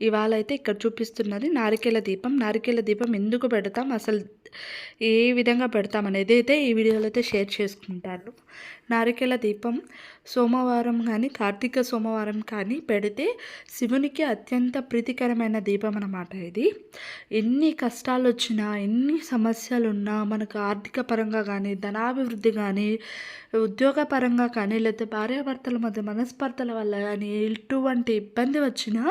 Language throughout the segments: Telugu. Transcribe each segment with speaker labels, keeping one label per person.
Speaker 1: ఇవాళ అయితే ఇక్కడ చూపిస్తున్నది నారికేల దీపం. నారికేల దీపం ఎందుకు పెడతాం? అసలు ఏ విధంగా పెడతాం అనేది అయితే ఈ వీడియోలో అయితే షేర్ చేసుకుంటాను నారికేల దీపం సోమవారం కానీ కార్తీక సోమవారం కానీ పెడితే శివునికి అత్యంత ప్రీతికరమైన దీపం అన్నమాట ఇది. ఎన్ని కష్టాలు వచ్చినా ఎన్ని సమస్యలు ఉన్నా మనకు ఆర్థిక పరంగా కానీ ధనాభివృద్ధి కానీ ఉద్యోగపరంగా కానీ లేకపోతే భార్యాభర్తల మధ్య మనస్పర్ధల వల్ల కానీ ఎటువంటి ఇబ్బంది వచ్చినా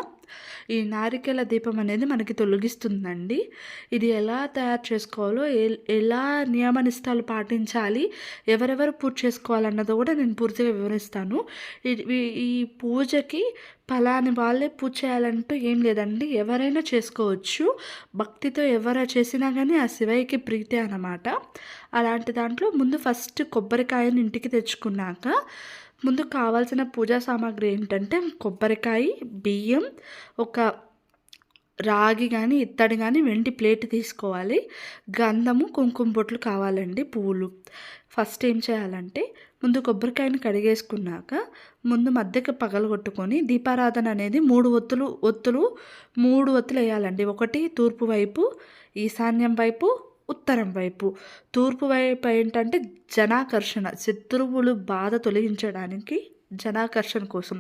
Speaker 1: ఈ నారికేల దీపం అనేది మనకి తొలగిస్తుందండి. ఇది ఎలా తయారు చేసుకోవాలో ఎలా నియమనిష్టాలు పాటించాలి ఎవరెవరు పూజ చేసుకోవాలన్నది కూడా నేను పూర్తిగా వివరిస్తాను. ఈ పూజకి ఫలాని వాళ్ళే పూజ చేయాలంటూ ఏం లేదండి. ఎవరైనా చేసుకోవచ్చు. భక్తితో ఎవరు చేసినా కానీ ఆ శివయ్యకి ప్రీతి అనమాట అలాంటి దాంట్లో ముందు ఫస్ట్ కొబ్బరికాయని ఇంటికి తెచ్చుకున్నాక ముందు కావాల్సిన పూజా సామాగ్రి ఏంటంటే కొబ్బరికాయ బియ్యం ఒక రాగి కానీ ఇత్తడి కానీ వెండి ప్లేట్ తీసుకోవాలి. గంధము కుంకుమ బొట్లు కావాలండి పువ్వులు ఫస్ట్ ఏం చేయాలంటే ముందు కొబ్బరికాయని కడిగేసుకున్నాక ముందు మధ్యకి పగలగొట్టుకొని దీపారాధన అనేది మూడు ఒత్తులు ఒత్తులు మూడు ఒత్తులు వేయాలండి. ఒకటి తూర్పు వైపు ఈశాన్యం వైపు ఉత్తరం వైపు. తూర్పు వైపు ఏంటంటే జనాకర్షణ శత్రువులు బాధ తొలగించడానికి జనాకర్షణ కోసం.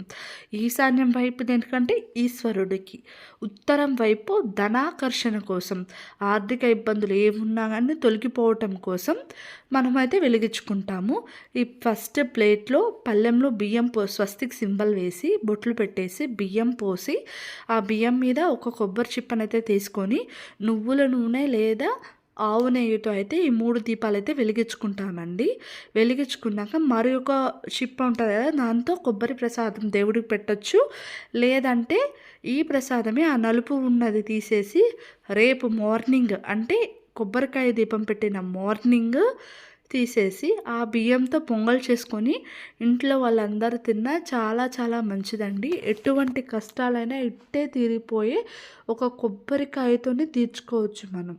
Speaker 1: ఈశాన్యం వైపు దేనికంటే ఈశ్వరుడికి. ఉత్తరం వైపు ధనాకర్షణ కోసం. ఆర్థిక ఇబ్బందులు ఏమున్నా కానీ తొలగిపోవటం కోసం మనమైతే వెలిగించుకుంటాము. ఈ ఫస్ట్ ప్లేట్లో పళ్ళెంలో బియ్యం పో స్వస్తికి సింబల్ వేసి బొట్లు పెట్టేసి బియ్యం పోసి ఆ బియ్యం మీద ఒక కొబ్బరి చిప్పనైతే తీసుకొని నువ్వుల నూనె లేదా ఆవు నెయ్యితో అయితే ఈ మూడు దీపాలు అయితే వెలిగించుకుంటామండి. వెలిగించుకున్నాక మరి ఒక షిప్ ఉంటుంది కదా దాంతో కొబ్బరి ప్రసాదం దేవుడికి పెట్టచ్చు. లేదంటే ఈ ప్రసాదమే ఆ నలుపు ఉన్నది తీసేసి రేపు మార్నింగ్ అంటే కొబ్బరికాయ దీపం పెట్టిన మార్నింగ్ తీసేసి ఆ బియ్యంతో పొంగల్ చేసుకొని ఇంట్లో వాళ్ళందరూ తిన్నా చాలా చాలా మంచిదండి. ఎటువంటి కష్టాలైనా ఇట్టే తీరిపోయి ఒక కొబ్బరికాయతోనే తీర్చుకోవచ్చు మనం.